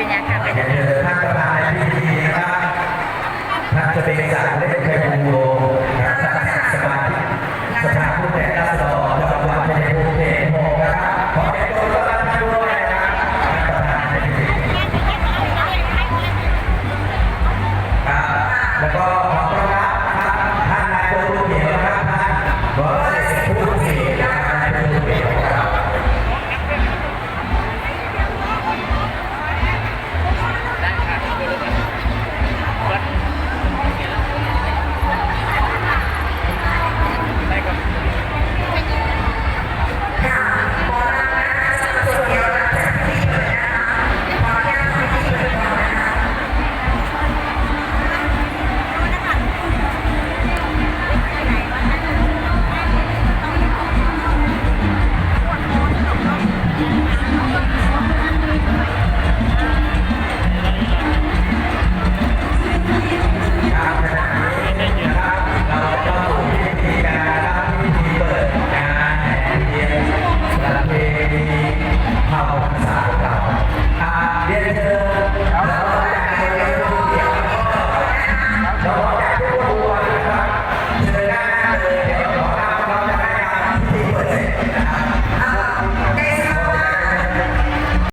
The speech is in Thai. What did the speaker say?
เป็นยังค่ะเป็นยัง ท่านปะธานในพิธีนะครับท่านจะเป็นสารเล่นไคบูโร